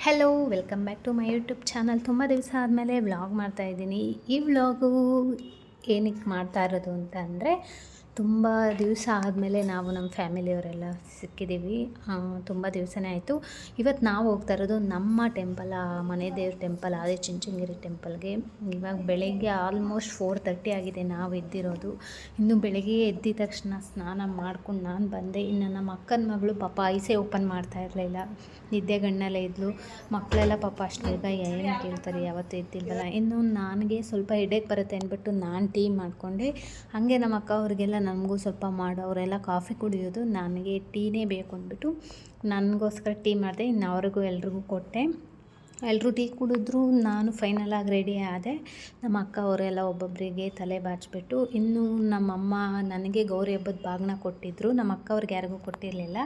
Hello welcome back to my YouTube channel ತುಂಬ ದಿವಸ ಆದಮೇಲೆ ವ್ಲಾಗ್ ಮಾಡ್ತಾಯಿದ್ದೀನಿ ಈ ವ್ಲಾಗು ಏನಕ್ಕೆ ಮಾಡ್ತಾ ಇರೋದು ಅಂತ ಅಂದರೆ ತುಂಬ ದಿವಸ ಆದಮೇಲೆ ನಾವು ನಮ್ಮ ಫ್ಯಾಮಿಲಿಯವರೆಲ್ಲ ಸಿಕ್ಕಿದ್ದೀವಿ. ತುಂಬ ದಿವಸನೇ ಆಯಿತು. ಇವತ್ತು ನಾವು ಹೋಗ್ತಾ ಇರೋದು ನಮ್ಮ ಟೆಂಪಲ್, ಆ ಮನೆ ದೇವ್ರ ಟೆಂಪಲ್, ಅದೇ ಚಿಂಚನಗಿರಿ ಟೆಂಪಲ್ಗೆ. ಇವಾಗ ಬೆಳಗ್ಗೆ ಆಲ್ಮೋಸ್ಟ್ ಫೋರ್ ತರ್ಟಿ ಆಗಿದೆ ನಾವು ಎದ್ದಿರೋದು. ಇನ್ನು ಬೆಳಗ್ಗೆ ಎದ್ದಿದ ತಕ್ಷಣ ಸ್ನಾನ ಮಾಡ್ಕೊಂಡು ನಾನು ಬಂದೆ. ಇನ್ನು ನಮ್ಮ ಅಕ್ಕನ ಮಗಳು ಪಾಪ ಐಸೆ ಓಪನ್ ಮಾಡ್ತಾ ಇರಲಿಲ್ಲ. ನಿದ್ದೆಗಣ್ಣಲ್ಲೇ ಇದ್ಲು. ಮಕ್ಕಳೆಲ್ಲ ಪಾಪ ಅಷ್ಟು ಬೇಗ ಏನು ಕೇಳ್ತಾರೆ ಯಾವತ್ತೂ ಎದ್ದಿಲ್ವಲ್ಲ. ಇನ್ನು ನನಗೆ ಸ್ವಲ್ಪ ಹೆಡೇಕ್ ಬರುತ್ತೆ ಅಂದ್ಬಿಟ್ಟು ನಾನು ಟೀ ಮಾಡಿಕೊಂಡೆ. ಹಾಗೆ ನಮ್ಮ ಅಕ್ಕ ಅವ್ರಿಗೆಲ್ಲ ನಮಗೂ ಸ್ವಲ್ಪ ಮಾಡು, ಅವರೆಲ್ಲ ಕಾಫಿ ಕುಡಿಯೋದು ನನಗೆ ಟೀನೇ ಬೇಕು ಅಂದ್ಬಿಟ್ಟು ನನಗೋಸ್ಕರ ಟೀ ಮಾಡಿದೆ ಇನ್ನು ಅವ್ರಿಗೂ ಎಲ್ರಿಗೂ ಕೊಟ್ಟೆ. ಎಲ್ಲರೂ ಟೀ ಕುಡಿದ್ರು, ನಾನು ಫೈನಲಾಗಿ ರೆಡಿ ಆದೆ. ನಮ್ಮ ಅಕ್ಕ ಅವರೆಲ್ಲ ಒಬ್ಬೊಬ್ಬರಿಗೆ ತಲೆ ಬಾಚಿಬಿಟ್ಟು, ಇನ್ನು ನಮ್ಮಮ್ಮ ನನಗೆ ಗೌರಿ ಹಬ್ಬದ ಬಾಗಿನ ಕೊಟ್ಟಿದ್ದರು ನಮ್ಮ ಅಕ್ಕ ಅವ್ರಿಗೆ ಯಾರಿಗೂ ಕೊಟ್ಟಿರಲಿಲ್ಲ.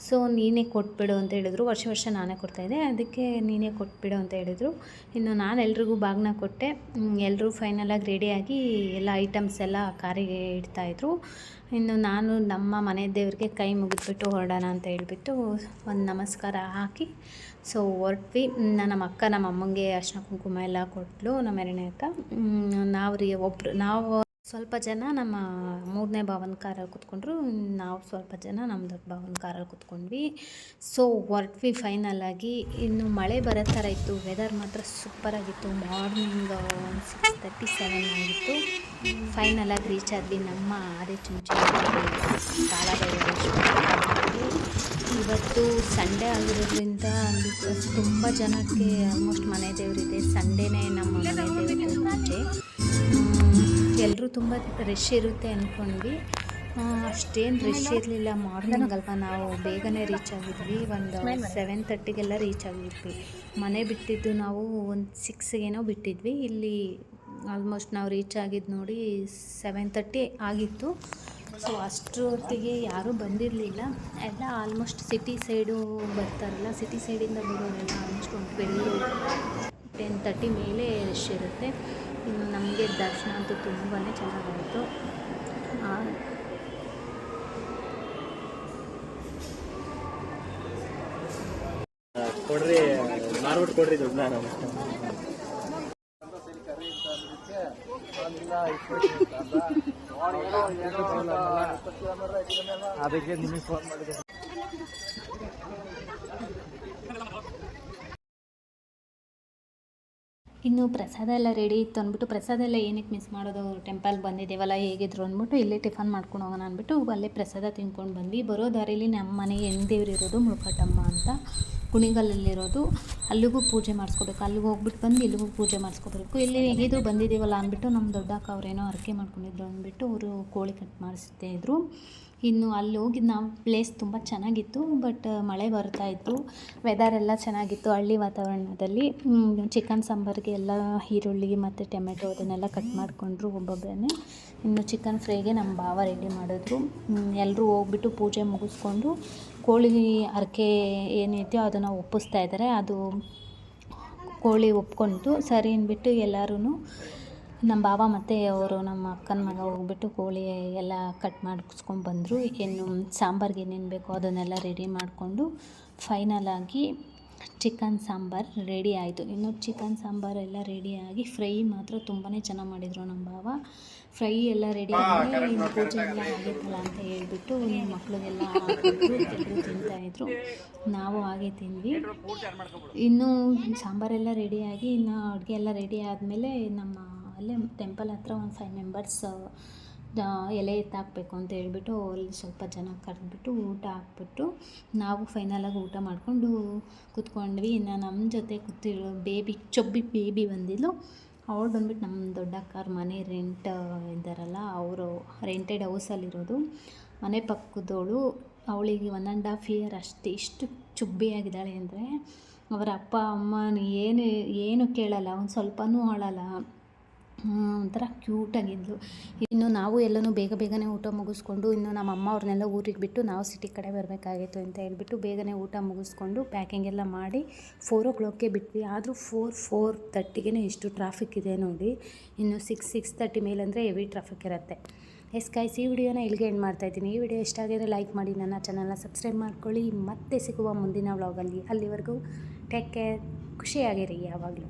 ಸೊ ನೀನೇ ಕೊಟ್ಬಿಡು ಅಂತ ಹೇಳಿದ್ರು. ವರ್ಷ ವರ್ಷ ನಾನೇ ಕೊಡ್ತಾಯಿದ್ದೆ ಅದಕ್ಕೆ ನೀನೇ ಕೊಟ್ಬಿಡು ಅಂತ ಹೇಳಿದರು. ಇನ್ನು ನಾನು ಎಲ್ರಿಗೂ ಬಾಗಿನ ಕೊಟ್ಟೆ. ಎಲ್ಲರೂ ಫೈನಲಾಗಿ ರೆಡಿಯಾಗಿ ಎಲ್ಲ ಐಟಮ್ಸ್ ಎಲ್ಲ ಕಾರಿಗೆ ಇಡ್ತಾಯಿದ್ರು ಇನ್ನು ನಾನು ನಮ್ಮ ಮನೆ ದೇವರಿಗೆ ಕೈ ಮುಗಿದ್ಬಿಟ್ಟು ಹೊರಡೋಣ ಅಂತ ಹೇಳಿಬಿಟ್ಟು ಒಂದು ನಮಸ್ಕಾರ ಹಾಕಿ ಸೊ ಹೊರಟ್ವಿ. ನಮ್ಮ ಅಕ್ಕ ನಮ್ಮ ಅಮ್ಮಂಗೆ ಅರ್ಶಿನ ಕುಂಕುಮ ಎಲ್ಲ ಕೊಟ್ಟಳು ನಮ್ಮ ಎರಡನೇ ಅಕ್ಕ. ನಾವು ರೀ ಒಬ್ಬರು ನಾವು ಸ್ವಲ್ಪ ಜನ ನಮ್ಮ ಮೂರನೇ ಭಾವನ ಕಾರಲ್ಲಿ ಕೂತ್ಕೊಂಡ್ರು, ನಾವು ಸ್ವಲ್ಪ ಜನ ನಮ್ಮ ದೊಡ್ಡ ಭಾವನ ಕಾರಲ್ಲಿ ಕೂತ್ಕೊಂಡ್ವಿ ಸೊ ಹೊರಟ್ವಿ ಆಗಿ ಇನ್ನು ಮಳೆ ಬರೋ ಥರ ಇತ್ತು ವೆದರ್ ಮಾತ್ರ ಸೂಪರಾಗಿತ್ತು ಮಾರ್ನಿಂಗ್ ಸಿಕ್ಸ್ ತರ್ಟಿ ಸೆವೆನ್ ಆಗಿತ್ತು. ಫೈನಲಾಗಿ ರೀಚ್ ಆದ್ವಿ ನಮ್ಮ ಆದಿ ಚುಂಚಿ ಇವತ್ತು ಸಂಡೇ ಆಗಿರೋದ್ರಿಂದ ತುಂಬ ಜನಕ್ಕೆ ಆಲ್ಮೋಸ್ಟ್ ಮನೆ ದೇವರಿದೆ. ಸಂಡೇನೇ ನಮ್ಮ ಮನೆ ಎಲ್ಲರೂ ತುಂಬ ರಶ್ ಇರುತ್ತೆ ಅಂದ್ಕೊಂಡ್ವಿ ಅಷ್ಟೇನು ರಶ್ ಇರಲಿಲ್ಲ. ಮಾರ್ನಿಂಗ್ ಅಲ್ವಾ ನಾವು ಬೇಗನೆ ರೀಚ್ ಆಗಿದ್ವಿ. ಒಂದು ಸೆವೆನ್ ತರ್ಟಿಗೆಲ್ಲ ರೀಚ್ ಆಗಿದ್ವಿ. ಮನೆ ಬಿಟ್ಟಿದ್ದು ನಾವು ಒಂದು ಸಿಕ್ಸ್ಗೇನೋ ಬಿಟ್ಟಿದ್ವಿ. ಇಲ್ಲಿ ಆಲ್ಮೋಸ್ಟ್ ನಾವು ರೀಚ್ ಆಗಿದ್ದು ನೋಡಿ ಸೆವೆನ್ ತರ್ಟಿ ಆಗಿತ್ತು. ಸೊ ಅಷ್ಟರೊತ್ತಿಗೆ ಯಾರೂ ಬಂದಿರಲಿಲ್ಲ. ಎಲ್ಲ ಆಲ್ಮೋಸ್ಟ್ ಸಿಟಿ ಸೈಡು ಬರ್ತಾರಲ್ಲ ಸಿಟಿ ಸೈಡಿಂದ ಬರೋರೆಲ್ಲ ಆಲ್ಮೋಸ್ಟ್ ಒಂದು ಟ್ವೆಲ್ ಟೆನ್ ತರ್ಟಿ ಮೇಲೆ ರಶ್ ಇರುತ್ತೆ. ಇನ್ನು ನಮಗೆ ದರ್ಶನ ಅಂತೂ ತುಂಬಾ ಚೆನ್ನಾಗಾಯಿತು. ಕೊಡ್ರಿ ಮಾರ್ಬಿಟ್ಟು ಕೊಡ್ರಿ ದುಡ್ಡು ನಾನು ಅದಕ್ಕೆ ನಿಮಗೆ ಫೋನ್ ಮಾಡಿದೆ. ಇನ್ನು ಪ್ರಸಾದ ಎಲ್ಲ ರೆಡಿ ಇತ್ತು ಅಂದ್ಬಿಟ್ಟು ಪ್ರಸಾದ ಎಲ್ಲ ಏನಕ್ಕೆ ಮಿಸ್ ಮಾಡೋದು? ಟೆಂಪಲ್ ಬಂದಿದ್ದೇವಲ್ಲ ಹೇಗಿದ್ರು ಅಂದ್ಬಿಟ್ಟು ಇಲ್ಲೇ ಟಿಫನ್ ಮಾಡ್ಕೊಂಡು ಹೋಗೋಣ ಅಂದ್ಬಿಟ್ಟು ಅಲ್ಲೇ ಪ್ರಸಾದ ತಿನ್ಕೊಂಡು ಬಂದ್ವಿ. ಬರೋ ದಾರಿಲಿ ನಮ್ಮ ಮನೆ ಹೆಣ್ದೇವ್ರು ಇರೋದು ಮುಳುಕಟ್ಟಮ್ಮ ಅಂತ. ಕುಣಿಗಲಲ್ಲಿರೋದು. ಅಲ್ಲಿಗೂ ಪೂಜೆ ಮಾಡಿಸ್ಕೋಬೇಕು. ಅಲ್ಲಿಗೆ ಹೋಗ್ಬಿಟ್ಟು ಬಂದು ಇಲ್ಲಿಗೂ ಪೂಜೆ ಮಾಡಿಸ್ಕೋಬೇಕು. ಇಲ್ಲಿ ಹೇಗಿದ್ರು ಬಂದಿದ್ದೀವಲ್ಲ ಅಂದ್ಬಿಟ್ಟು ನಮ್ಮ ದೊಡ್ಡಕ್ಕ ಅವರೇನೋ ಅರಕೆ ಮಾಡ್ಕೊಂಡಿದ್ರು ಅಂದ್ಬಿಟ್ಟು ಅವರು ಕೋಳಿ ಕಟ್ ಮಾಡಿಸ್ತಾ ಇದ್ರು ಇನ್ನು ಅಲ್ಲಿ ಹೋಗಿ ನಾವು ಪ್ಲೇಸ್ ತುಂಬ ಚೆನ್ನಾಗಿತ್ತು ಬಟ್ ಮಳೆ ಬರ್ತಾ ಇತ್ತು. ವೆದರ್ ಎಲ್ಲ ಚೆನ್ನಾಗಿತ್ತು ಹಳ್ಳಿ ವಾತಾವರಣದಲ್ಲಿ. ಚಿಕನ್ ಸಾಂಬಾರಿಗೆ ಎಲ್ಲ ಈರುಳ್ಳಿ ಮತ್ತು ಟೊಮೆಟೊ ಅದನ್ನೆಲ್ಲ ಕಟ್ ಮಾಡಿಕೊಂಡ್ರು ಒಬ್ಬೊಬ್ಬರೇ ಇನ್ನು ಚಿಕನ್ ಫ್ರೈಗೆ ನಮ್ಮ ಭಾವ ರೆಡಿ ಮಾಡಿದ್ರು. ಎಲ್ಲರೂ ಹೋಗ್ಬಿಟ್ಟು ಪೂಜೆ ಮುಗಿಸ್ಕೊಂಡು ಕೋಳಿ ಹರಕೆ ಏನಿದೆಯೋ ಅದನ್ನು ಒಪ್ಪಿಸ್ತಾ ಇದ್ದಾರೆ ಅದು ಕೋಳಿ ಒಪ್ಕೊಂಡು ಸರಿ ಅಂದ್ಬಿಟ್ಟು ಎಲ್ಲರೂ ನಮ್ಮ ಭಾವ ಮತ್ತು ಅವರು ನಮ್ಮ ಅಕ್ಕನ ಮಗ ಹೋಗ್ಬಿಟ್ಟು ಕೋಳಿ ಎಲ್ಲ ಕಟ್ ಮಾಡಿಸ್ಕೊಂಡು ಬಂದರು. ಏನು ಸಾಂಬಾರ್ಗೆ ಏನೇನು ಬೇಕೋ ಅದನ್ನೆಲ್ಲ ರೆಡಿ ಮಾಡಿಕೊಂಡು ಫೈನಲಾಗಿ ಚಿಕನ್ ಸಾಂಬಾರು ರೆಡಿ ಆಯಿತು. ಇನ್ನು ಚಿಕನ್ ಸಾಂಬಾರು ಎಲ್ಲ ರೆಡಿಯಾಗಿ ಫ್ರೈ ಮಾತ್ರ ತುಂಬಾ ಚೆನ್ನಾಗಿ ಮಾಡಿದರು ನಮ್ಮ ಭಾವ. ಫ್ರೈ ಎಲ್ಲ ರೆಡಿ ಆಗಿ ಇನ್ನು ಪೂಜೆ ಎಲ್ಲ ಆಗಿತ್ತಲ್ಲ ಅಂತ ಹೇಳ್ಬಿಟ್ಟು ಮಕ್ಕಳಿಗೆಲ್ಲ ಎಲ್ಲರೂ ತಿಂತಾಯಿದ್ರು ನಾವು ಹಾಗೆ ತಿಂದ್ವಿ. ಇನ್ನು ಸಾಂಬಾರೆಲ್ಲ ರೆಡಿಯಾಗಿ ಇನ್ನು ಅಡುಗೆ ಎಲ್ಲ ರೆಡಿ ಆದಮೇಲೆ ನಮ್ಮ ಅಲ್ಲೇ ಟೆಂಪಲ್ ಹತ್ರ ಒಂದು ಫೈವ್ ಮೆಂಬರ್ಸ್ ಎಲೆ ಎತ್ತಾಕಬೇಕು ಅಂತ ಹೇಳ್ಬಿಟ್ಟು ಅಲ್ಲಿ ಸ್ವಲ್ಪ ಜನ ಕರೆದ್ಬಿಟ್ಟು ಊಟ ಹಾಕ್ಬಿಟ್ಟು ನಾವು ಫೈನಲಾಗಿ ಊಟ ಮಾಡಿಕೊಂಡು ಕೂತ್ಕೊಂಡ್ವಿ. ಇನ್ನು ನಮ್ಮ ಜೊತೆ ಕೂತಿರೋ ಬೇಬಿ ಚೊಬ್ಬಿ ಬೇಬಿ ಬಂದಿದ್ಲು. ಅವಳು ಬಂದ್ಬಿಟ್ಟು ನಮ್ಮ ದೊಡ್ಡಕ್ಕವ್ರ ಮನೆ ರೆಂಟ್ ಇದ್ದಾರಲ್ಲ, ಅವರು ರೆಂಟೆಡ್ ಹೌಸಲ್ಲಿರೋದು ಮನೆ ಪಕ್ಕದವಳು, ಅವಳಿಗೆ ಒನ್ ಆ್ಯಂಡ್ ಹಾಫ್ ಇಯರ್ ಅಷ್ಟೇ. ಇಷ್ಟು ಚುಬ್ಬಿಯಾಗಿದ್ದಾಳೆ ಅಂದರೆ, ಅವರ ಅಪ್ಪ ಅಮ್ಮನ ಏನು ಏನು ಕೇಳಲ್ಲ. ಒಂದು ಸ್ವಲ್ಪನೂ ಅಳಲ್ಲ. ಒಂಥರ ಕ್ಯೂಟಾಗಿದ್ಲು ಇನ್ನು ನಾವು ಎಲ್ಲನೂ ಬೇಗ ಬೇಗನೆ ಊಟ ಮುಗಿಸ್ಕೊಂಡು ಇನ್ನು ನಮ್ಮ ಅಮ್ಮ ಅವ್ರನ್ನೆಲ್ಲ ಊರಿಗೆ ಬಿಟ್ಟು ನಾವು ಸಿಟಿ ಕಡೆ ಬರಬೇಕಾಗಿತ್ತು ಅಂತ ಹೇಳ್ಬಿಟ್ಟು ಬೇಗನೆ ಊಟ ಮುಗಿಸ್ಕೊಂಡು ಪ್ಯಾಕಿಂಗ್ ಎಲ್ಲ ಮಾಡಿ ಫೋರ್ ಓ ಕ್ಲಾಕ್ಗೆ ಬಿಟ್ವಿ. ಆದರೂ ಫೋರ್ ಫೋರ್ ತರ್ಟಿಗೆ ಎಷ್ಟು ಟ್ರಾಫಿಕ್ ಇದೆ ನೋಡಿ. ಇನ್ನು ಸಿಕ್ಸ್ ಸಿಕ್ಸ್ ತರ್ಟಿ ಮೇಲಂದರೆ ಹೆವಿ ಟ್ರಾಫಿಕ್ ಇರುತ್ತೆ. ಎಸ್ ಕಾಯ್ಸ್ ಈ ವಿಡಿಯೋನ ಇಲ್ಲಿಗೆ ಎಂಡ್ ಮಾಡ್ತಾಯಿದ್ದೀನಿ ಈ ವಿಡಿಯೋ ಇಷ್ಟ ಆಗಿದ್ರೆ ಲೈಕ್ ಮಾಡಿ, ನನ್ನ ಚಾನಲ್ನ ಸಬ್ಸ್ಕ್ರೈಬ್ ಮಾಡ್ಕೊಳ್ಳಿ. ಮತ್ತೆ ಸಿಗುವ ಮುಂದಿನ ವ್ಲಾಗಲ್ಲಿ ಅಲ್ಲಿವರೆಗೂ ಟೇಕ್ ಕೇರ್ ಖುಷಿಯಾಗಿರಿ ಯಾವಾಗಲೂ.